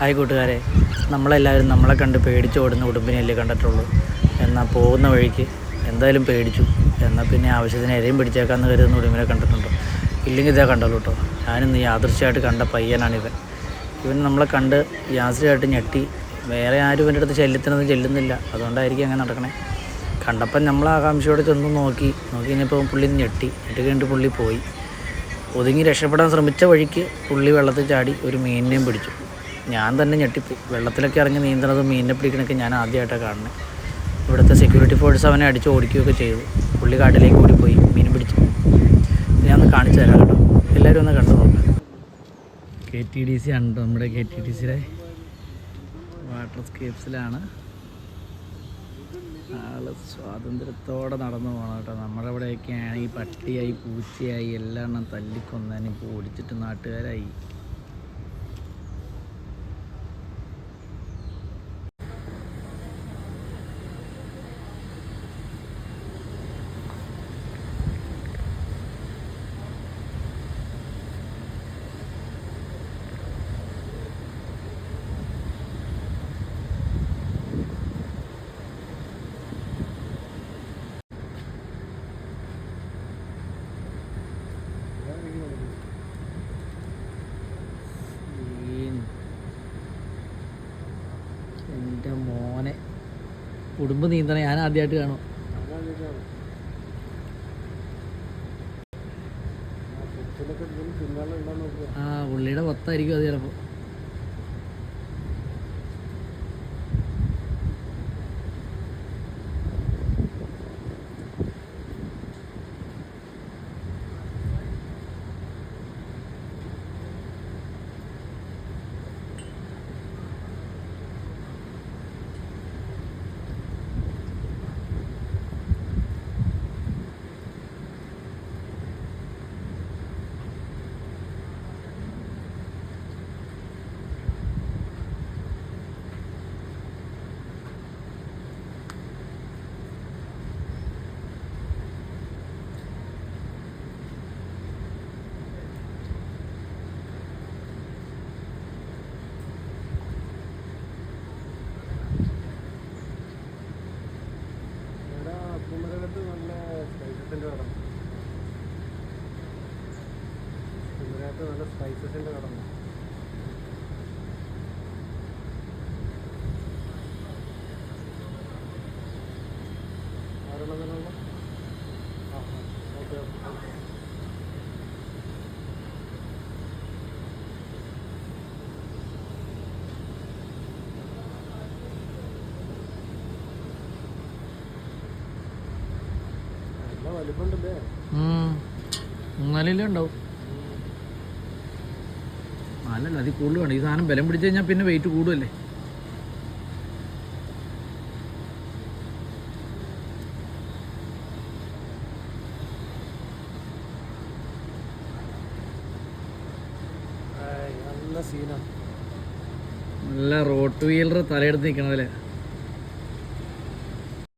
Hi കൂട്ടുകാരെ. നമ്മളെല്ലാവരും നമ്മളെ കണ്ട് പേടിച്ച് ഓടുന്ന ഉടുമ്പിനെയല്ലേ കണ്ടിട്ടുള്ളൂ. എന്നാൽ പോകുന്ന വഴിക്ക് എന്തായാലും പേടിച്ചു. എന്നാൽ പിന്നെ ആവശ്യത്തിന് ഇരയും പിടിച്ചേക്കാമെന്ന് കരുതുന്ന ഉടുമ്പിനെ കണ്ടിട്ടുണ്ടോ. ഇല്ലെങ്കിൽ ഇതാ കണ്ടല്ലോ കേട്ടോ ഞാനിന്ന് യാദൃശ്യമായിട്ട് കണ്ട പയ്യനാണിവൻ ഇവൻ. നമ്മളെ കണ്ട് യാദൃശ്യമായിട്ട് ഞെട്ടി. വേറെ ആരും ഇവന്റെ അടുത്ത് ചെല്ലുത്തിനൊന്നും ചെല്ലുന്നില്ല. അതുകൊണ്ടായിരിക്കും അങ്ങനെ നടക്കണേ. കണ്ടപ്പം നമ്മൾ ആകാംക്ഷയോടെ ചെന്ന് നോക്കി. നോക്കി കഴിഞ്ഞപ്പോൾ പുള്ളി ഞെട്ടി. ഞെട്ടി കഴിഞ്ഞിട്ട് പുള്ളി പോയി. ഒതുങ്ങി രക്ഷപ്പെടാൻ ശ്രമിച്ച വഴിക്ക് പുള്ളി വെള്ളത്തിൽ ചാടി ഒരു മീനിനെയും പിടിച്ചു. ഞാൻ തന്നെ ഞെട്ടിപ്പോയി. വെള്ളത്തിലൊക്കെ ഇറങ്ങി നീന്തുന്നതും മീനിനെ പിടിക്കണൊക്കെ ഞാൻ ആദ്യമായിട്ടാണ് കാണുന്നത്. ഇവിടുത്തെ സെക്യൂരിറ്റി ഫോഴ്സ് അവനെ അടിച്ച് ഓടിക്കുകയൊക്കെ ചെയ്തു. പുള്ളി കാട്ടിലേക്ക് ഓടിപ്പോയി മീൻ പിടിച്ചു. ഞാൻ ഒന്ന് കാണിച്ചു തരാം കേട്ടോ. എല്ലാവരും ഒന്ന് കണ്ടു നോക്കാം. കെ ടി ഡി സി ആണ് നമ്മുടെ കെ ടി ഡി സിയുടെ വാട്ടർ സ്കേപ്സിലാണ് ആൾ സ്വാതന്ത്ര്യത്തോടെ നടന്നു പോകണം കേട്ടോ. നമ്മുടെ ഇവിടെയൊക്കെയാണ് ഈ പട്ടിയായി പൂച്ചയായി എല്ലാം എണ്ണം തല്ലിക്കൊന്നതിന് ഇപ്പോൾ ഓടിച്ചിട്ട് നാട്ടുകാരായി. കുടുംബ നീന്തണ. ഞാൻ ആദ്യമായിട്ട് കാണും. ആ ഉള്ളിയുടെ മൊത്തമായിരിക്കും അത് ചിലപ്പോൾ നല്ല സ്പൈസസിന്റെ കട ഓക്കെ വലിപ്പമുണ്ടല്ലേ മൂന്നാലിലും ഉണ്ടാവും. നാലല്ല അതിൽ കൂടുതൽ വേണം ഈ സാധനം ബലം പിടിച്ചു കഴിഞ്ഞാൽ പിന്നെ വെയിറ്റ് കൂടുമല്ലേ നല്ല റോട്ട് വീലർ തലയെടുത്ത് നിൽക്കണതല്ലേ